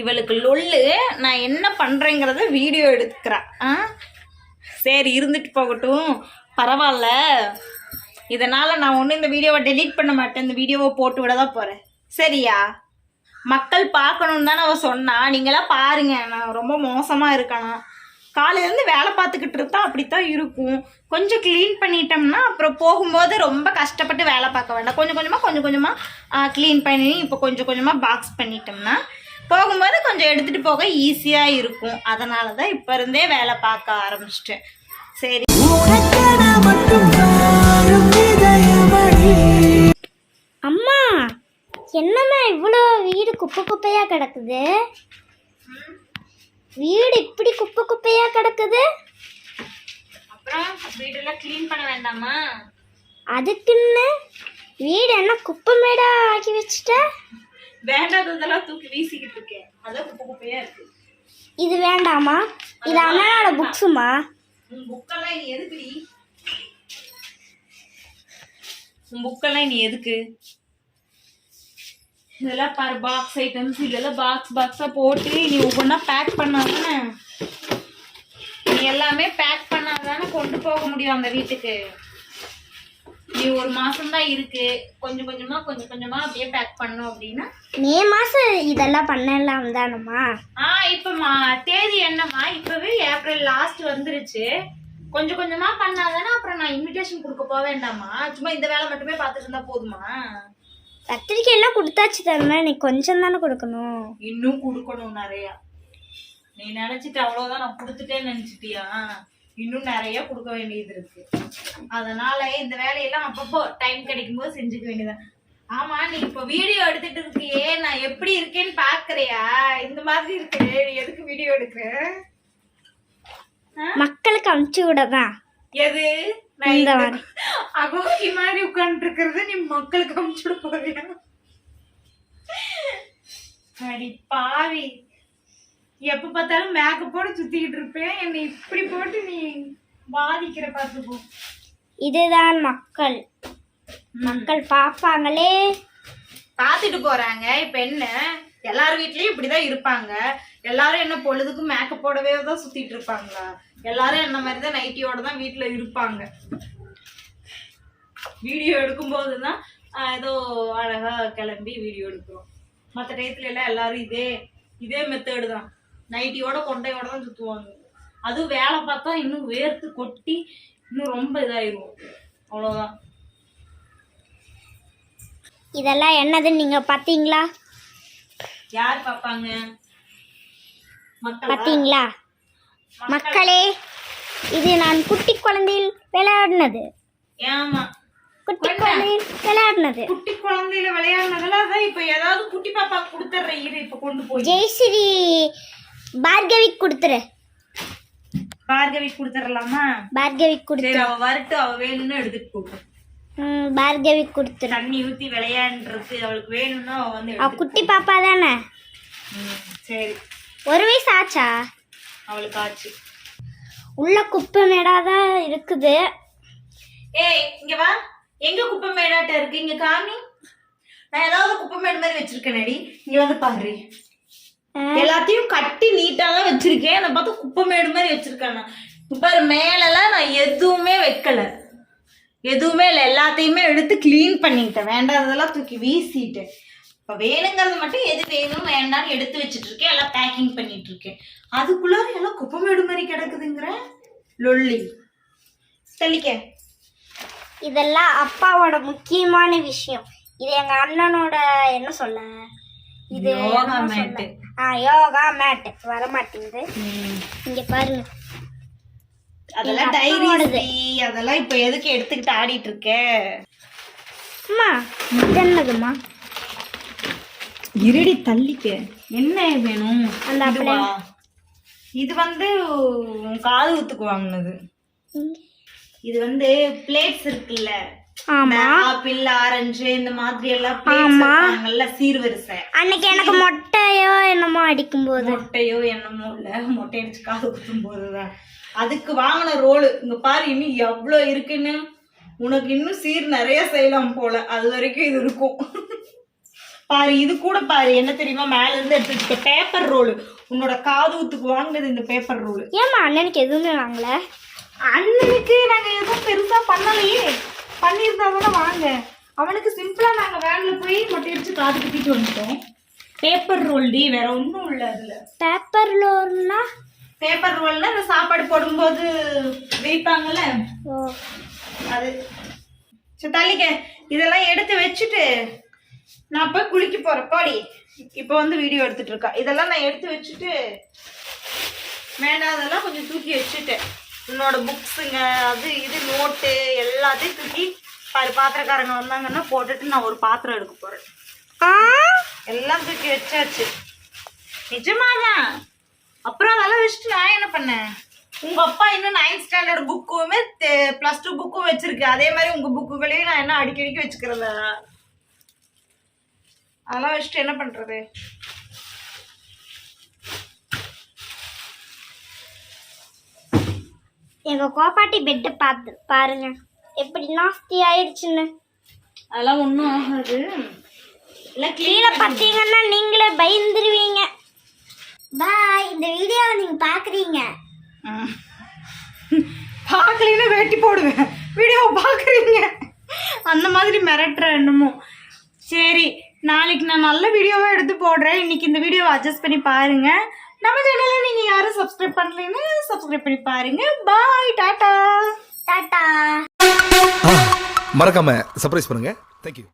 இவளுக்கு லொல்லு நான் என்ன பண்ணுறேங்கிறத வீடியோ எடுக்கிறா. ஆ? சரி இருந்துட்டு போகட்டும். பரவாயில்ல. இதனால் நான் ஒன்றும் இந்த வீடியோவை டெலீட் பண்ண மாட்டேன். இந்த வீடியோவை போட்டு விட தான் போகிறேன் சரியா? மக்கள் பார்க்கணுன்னு தானே அவள் சொன்னா. நீங்களாம் பாருங்க. நான் ரொம்ப மோசமாக இருக்கணும் காலையிலேருந்து வேலை பார்த்துக்கிட்டு இருந்தா அப்படித்தான் இருக்கும். கொஞ்சம் க்ளீன் பண்ணிட்டோம்னா அப்புறம் போகும்போது ரொம்ப கஷ்டப்பட்டு வேலை பார்க்க வேண்டாம். கொஞ்சம் கொஞ்சமாக கொஞ்சம் கொஞ்சமாக க்ளீன் பண்ணி இப்போ கொஞ்சம் கொஞ்சமாக பாக்ஸ் பண்ணிட்டோம்னா போகும்போது கொஞ்சம் எடுத்துகிட்டு போக ஈஸியாக இருக்கும். அதனால தான் இப்போ இருந்தே வேலை பார்க்க ஆரம்பிச்சிட்டேன். சரி. அம்மா என்னம்மா இவ்வளோ வீடு குப்பை குப்பையாக கிடக்குது? வீடு இப்படி குப்பை குப்பையாக கிடக்குது? அப்புறம் வீடெல்லாம் க்ளீன் பண்ண வேண்டாமா? அதுக்குன்னு வீடு என்ன குப்பை மேடா ஆக்கி வச்சுட்ட? வேண்டாததெல்லாம் தூக்கி வீசிக்கிட்டு இருக்கேன். அதான் குப்பை குப்பையாக இருக்குது இது வேண்டாமா? இது அண்ணனோட புக்ஸுமா உன் புக்கெல்லாம் நீ? எதுக்குடி உன் புக்கெல்லாம் நீ எதுக்கு? இதெல்லாம் பாரு பாக்ஸ் ஐட்டம்ஸ் இதெல்லாம் பாக்ஸ் பாக்ஸாக போட்டு நீ ஒவ்வொன்றா பேக் பண்ணாதானே? நீ எல்லாமே பேக் பண்ணாதானே கொண்டு போக முடியும் அந்த வீட்டுக்கு. நீ ஒரு மாசம்தான் இருக்கு. கொஞ்சம் கொஞ்சமா கொஞ்சம் கொஞ்சமா அப்படியே பேக் பண்ணும் அப்படின்னா மே மாதம் இதெல்லாம் பண்ணலாம் தானம்மா? ஆ இப்பமா தேதி என்னம்மா? இப்பவே ஏப்ரல் லாஸ்ட் வந்துருச்சு. கொஞ்சம் கொஞ்சமா பண்ணாதானே அப்புறம் நான் இன்விடேஷன் கொடுக்க போக வேண்டாமா சும்மா இந்த வேலை மட்டுமே பார்த்துட்டு இருந்தா போதுமா? பத்திரிக்கை எல்லாம் கொடுத்தாச்சு தானே நீ கொஞ்சம் தானே கொடுக்கணும். இன்னும் கொடுக்கணும் நிறையா. நீ நினைச்சிட்டு அவ்வளவுதான் நான் கொடுத்துட்டேன்னு நினைச்சிட்டியா? இன்னும் நிறைய கொடுக்க வேண்டியது இருக்கு. அதனால இந்த வேலையெல்லாம் அப்பப்போ டைம் கிடைக்கும் போது செஞ்சுக்க வேண்டியதான் ஆமா நீ இப்ப வீடியோ எடுத்துட்டு இருக்கியே நான் எப்படி இருக்கேன்னு பாக்குறியா? இந்த மாதிரி இருக்கு. நீ எதுக்கு வீடியோ எடுக்கிற? மக்களுக்கு அமுச்சு விட தான் எது இந்த மாதிரி. உட்கார்ந்து இருக்கிறது நீ மக்களுக்கு அமுச்சுட போறியா? அடி பாவி. எப்ப பார்த்தாலும் மேக்கப்போட சுத்திக்கிட்டு இருப்பேன். என்னை இப்படி போட்டு நீ பாதிக்கிற பார்த்துப்போ இதுதான் மக்கள். மக்கள் பார்ப்பாங்களே. பார்த்துட்டு போறாங்க. இப்ப என்ன? எல்லார் வீட்லயும் இப்படிதான் இருப்பாங்க. எல்லாரும் என்ன பொழுதுக்கும் மேக்கப் போடவே தான் சுத்திட்டு இருப்பாங்களா? எல்லாரும் என்ன மாதிரி தான் நைட்டியோட தான் வீட்டுல இருப்பாங்க. வீடியோ எடுக்கும்போது தான் ஏதோ அழகா கிளம்பி வீடியோ எடுக்கிறோம். மற்ற டயத்துல எல்லாம் எல்லாரும் இதே இதே மெத்தேடு தான். நைட்டியோட கொண்டையோட தான் சுத்துவாங்க. அதுவும் வேலை பார்த்தா இன்னும் வேர்த்து கொட்டி இன்னும் ரொம்ப இதாயிரும். அவ்வளோதான் இதெல்லாம் என்னதுன்னு நீங்க பாத்தீங்களா யார் பார்ப்பாங்க? மக்களா? பாத்தீங்களா மக்களே. இது நான் குட்டி குழந்தையில் விளையாடினது. ஏமா குட்டி குழந்தையில் விளையாடினது. குட்டி குழந்தையில விளையாடுனதெல்லாம் அதான் இப்ப ஏதாவது குட்டி பாப்பா கொடுத்துட்ற இரு இப்ப கொண்டு போய். ஜெயஸ்ரீ பார்கவி கொடுத்துரு. பார்கவி கொடுத்துடலாமா பார்கவி கொடுத்து சரி அவ வரட்டு அவ வேணும்னு எடுத்துட்டு போகும் ம், பார்கவி கொடுத்துரு. தண்ணி ஊத்தி விளையாண்டுருக்கு அவளுக்கு வேணும்னா அவ வந்து அவ எடுத்துட்டு குட்டி பாப்பா தானே? ம், சரி. ஒரு வயசு ஆச்சா? அவளுக்கு ஆச்சு. உள்ள குப்பை மேடா தான் இருக்குது. ஏய் இங்க வா. எங்க குப்பை மேடாட்ட இருக்கு? இங்க காமி. நான் ஏதாவது குப்பை மேடு மாதிரி வச்சிருக்கேனடி. இங்க வந்து பாரு. எல்லாத்தையும் கட்டி நீட்டா தான் வச்சிருக்கேன். அதை பார்த்து குப்பை மேடு மாதிரி வச்சிருக்கேன் நான் பாரு மேலெல்லாம் நான் எதுவுமே வைக்கல. எதுவுமே இல்லை. எல்லாத்தையுமே எடுத்து க்ளீன் பண்ணிட்டேன் வேண்டாததெல்லாம் தூக்கி வீசிட்டேன். இப்போ வேணுங்கிறது மட்டும் எது வேணும் வேண்டாம்னு எடுத்து வச்சிட்டு இருக்கேன் எல்லாம் பேக்கிங் பண்ணிட்டு இருக்கேன் அதுக்குள்ளார எல்லாம் குப்பை மேடு மாதிரி கிடக்குதுங்கிற? லொல்லி. தெளிக்க. இதெல்லாம் அப்பாவோட முக்கியமான விஷயம். இது எங்க அண்ணனோட என்ன சொல்ல? இது யோகா. மேட்டு. ஆ யோகா மேட் வர மாட்டேங்குது இங்க பாருங்க. அதெல்லாம் எங்க டைரி அப்பாவோடது. அதெல்லாம் இப்போ எதுக்கு எடுத்துக்கிட்டு ஆடிட்டு இருக்க அம்மா இது என்னதுமா இருடி தள்ளிக்க. என்ன வேணும்? அந்த இதுவா? இது வந்து காது குத்துக்கு வாங்கினது. இது வந்து பிளேட்ஸ் இருக்குல்ல. ஆப்பிள் ஆரஞ்சு இந்த மாதிரி எல்லாம் பிளேட்ஸ் வைப்பாங்கல்ல சீர்வரிசை. அன்னைக்கு எனக்கு மொட்டையோ என்னமோ அடிக்கும் போது மொட்டையோ என்னமோ இல்ல. மொட்டை அடிச்சு காது குத்தும் போதுதான் அதுக்கு வாங்கின ரோலு. இங்க பாரு இன்னும் எவ்வளோ இருக்குன்னு. உனக்கு இன்னும் சீர் நிறைய செய்யலாம் போல. அது வரைக்கும் இது இருக்கும். பாரு இது கூட பாரு. என்ன தெரியுமா? மேல இருந்து எடுத்து வச்சுக்க பேப்பர் ரோல். உன்னோட காது ஊத்துக்கு வாங்கினது இந்த பேப்பர் ரோல். ஏம்மா அண்ணனுக்கு எதுவுமே வாங்கல? அண்ணனுக்கு நாங்க எதுவும் பெருசா பண்ணலையே. பண்ணியிருந்தா வாங்க. அவனுக்கு சிம்பிளா நாங்க வேன்ல போய் மொட்டை அடிச்சு காது குத்திட்டு வந்துட்டோம். பேப்பர் ரோல் டி வேற ஒன்றும் இல்லை அதுல. பேப்பர் லோன்னா பேப்பர் ரோல்னா இந்த சாப்பாடு போடும்போது வைப்பாங்கல்ல? அது. சரி தள்ளிக்க. இதெல்லாம் எடுத்து வச்சுட்டு நான் போய் குளிக்க போறேன். பாடி. இப்போ வந்து வீடியோ எடுத்துட்டு இருக்கா. இதெல்லாம் நான் எடுத்து வச்சுட்டு வேண்டாதெல்லாம் கொஞ்சம் தூக்கி வச்சுட்டேன். உன்னோட புக்ஸுங்க அது இது நோட்டு எல்லாத்தையும் தூக்கி பாரு பாத்திரக்காரங்க வந்தாங்கன்னா போட்டுட்டு நான் ஒரு பாத்திரம் எடுக்க போறேன். ஆ? எல்லாம் தூக்கி வச்சாச்சு. நிஜமாதான். அப்புறம் அதெல்லாம் வச்சுட்டு நான் என்ன பண்ணேன்? உங்க அப்பா இன்னும் நைன்த் ஸ்டாண்டர்ட் புக்குமே பிளஸ் டூ புக்கும் வச்சிருக்கு. அதே மாதிரி உங்க புக்குகளையும் நான் என்ன அடிக்கடிக்கு வச்சுக்கிறதா அதெல்லாம் வச்சுட்டு என்ன பண்றது? எங்க கோபாட்டி பெட்டை பார்த்து பாருங்க. எப்படி நாஸ்தி ஆயிடுச்சுன்னு. அதெல்லாம் ஒன்றும் ஆகாது. எல்லாம் கீழே பார்த்தீங்கன்னா நீங்களே பயந்துருவீங்க. பாய் இந்த வீடியோவை நீங்க பாக்குறீங்க. பார்க்கலன்னா வெட்டி போடுவேன். வீடியோ பார்க்குறீங்க அந்த மாதிரி மிரட்டுற என்னமோ. சரி நாளைக்கு நான் நல்ல வீடியோவை எடுத்து போடுறேன். இன்னைக்கு இந்த வீடியோவை அட்ஜஸ்ட் பண்ணி பாருங்க. நம்ம சேனலை நீங்கள் யாரும் சப்ஸ்கிரைப் பண்ணலைன்னா சப்ஸ்கிரைப் பண்ணி பாருங்க. Bye tata. டாட்டா. மறக்காம சர்ப்ரைஸ் பண்ணுங்க. Thank you